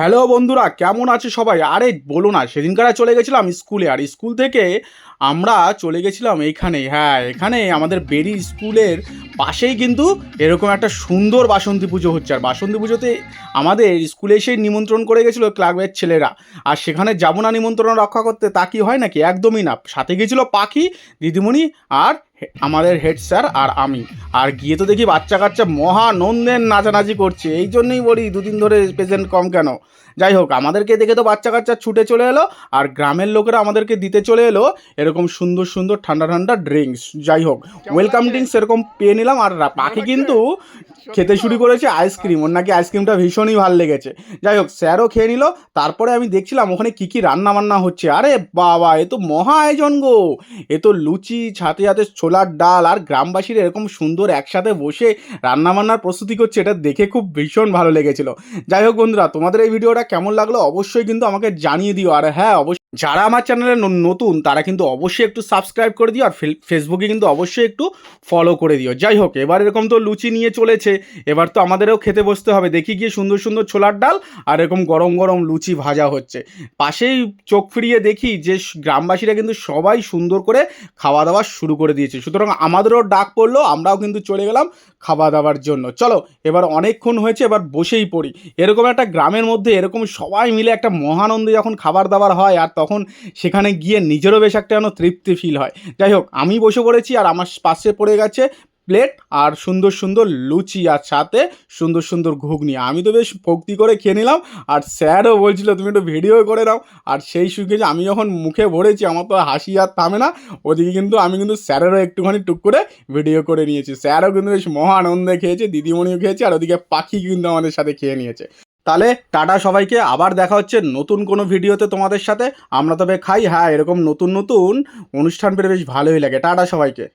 Hello বন্ধুরা, কেমন আছে সবাই? আরে বলো না, সেদিনকার চলে গেছিলাম স্কুলে, আর স্কুল থেকে আমরা চলে গেছিলাম এইখানে হ্যাঁ এখানে আমাদের বেরি স্কুলের পাশেই কিন্তু এরকম একটা সুন্দর বাসন্তী পুজো হচ্ছে। আর বাসন্তী পুজোতে আমাদের স্কুলে এসে নিমন্ত্রণ করে গেছিল ক্লাবের ছেলেরা। আর সেখানে যাব না নিমন্ত্রণ রক্ষা করতে, তা কি হয় নাকি? একদমই না। সাথে গেছিল পাখি, দিদিমণি আর আমাদের হেড স্যার আর আমি। আর গিয়ে তো দেখি বাচ্চা কাচ্চা মহানন্দের নাচানাচি করছে। এই জন্যই বলি দুদিন ধরে পেশেন্ট কম কেন? যাই হোক আমাদেরকে দেখে তো বাচ্চা কাচ্চা ছুটে চলে এলো আর গ্রামের লোকেরা আমাদেরকে দিতে চলে এলো এরকম সুন্দর সুন্দর ঠান্ডা ঠান্ডা ড্রিঙ্কস যাই হোক ওয়েলকাম ড্রিঙ্কস এরকম পেয়ে নিলাম আর পাখি কিন্তু খেতে শুরু করেছে আইসক্রিম ওর নাকি আইসক্রিমটা ভীষণই ভালো লেগেছে। যাই হোক স্যারও খেয়ে নিল তারপরে আমি দেখছিলাম ওখানে কী কী রান্না বান্না হচ্ছে। আরে বাবা এ তো মহা আয়োজন গো। এ তো লুচি ছাতে ছাতে ছোলার ডাল আর গ্রামবাসীর এরকম সুন্দর একসাথে বসে রান্নাবান্নার প্রস্তুতি করছে, এটা দেখে খুব ভীষণ ভালো লেগেছিল। যাই হোক বন্ধুরা, তোমাদের এই ভিডিওটা কেমন লাগল অবশ্যই কিন্তু আমাকে জানিয়ে দিও। আর হ্যাঁ অবশ্যই যারা আমার চ্যানেলে নতুন, তারা কিন্তু অবশ্যই একটু সাবস্ক্রাইব করে দিও আর ফেসবুকে কিন্তু অবশ্যই একটু ফলো করে দিও। যাই হোক, এবার এরকম তো লুচি নিয়ে চলেছে, এবার তো আমাদেরও খেতে বসতে হবে। দেখি গিয়ে সুন্দর সুন্দর ছোলার ডাল আর এরকম গরম গরম লুচি ভাজা হচ্ছে। পাশেই চোখ ফিরিয়ে দেখি যে গ্রামবাসীরা কিন্তু সবাই সুন্দর করে খাওয়া দাওয়া শুরু করে দিয়েছে। সুতরাং আমাদেরও ডাক পড়ল, আমরাও কিন্তু চলে গেলাম খাওয়া দাওয়ার জন্য। চলো, এবার অনেকক্ষণ হয়েছে, এবার বসেই পড়ি। এরকম একটা গ্রামের মধ্যে এরকম সবাই মিলে একটা মহানন্দে যখন খাবার দাবার হয়, আর তখন সেখানে গিয়ে নিজেরও বেশ একটা যেন তৃপ্তি ফিল হয়। যাই হোক, আমি বসে পড়েছি আর আমার পাশে পড়ে গেছে প্লেট আর সুন্দর সুন্দর লুচি আর সাথে সুন্দর সুন্দর ঘুগনি। আমি তো বেশ ভক্তি করে খেয়ে নিলাম আর স্যারও বলছিল, তুমি একটু ভিডিও করে নাও। আর সেই সুখে যে আমি যখন মুখে ভরেছি, আমার তো হাসি আর থামে না। ওদিকে কিন্তু আমি কিন্তু স্যারেরও একটুখানি টুক করে ভিডিও করে নিয়েছি। স্যারও কিন্তু বেশ মহা আনন্দে খেয়েছে, দিদিমণিও খেয়েছে, আর ওদিকে পাখি কিন্তু আমাদের সাথে খেয়ে নিয়েছে। তাহলে টাটা সবাইকে, আবার দেখা হচ্ছে নতুন কোনো ভিডিওতে তোমাদের সাথে। আমরা তবে খাই হ্যাঁ এরকম নতুন নতুন অনুষ্ঠান পেলে বেশ ভালোই লাগে। টাটা সবাইকে।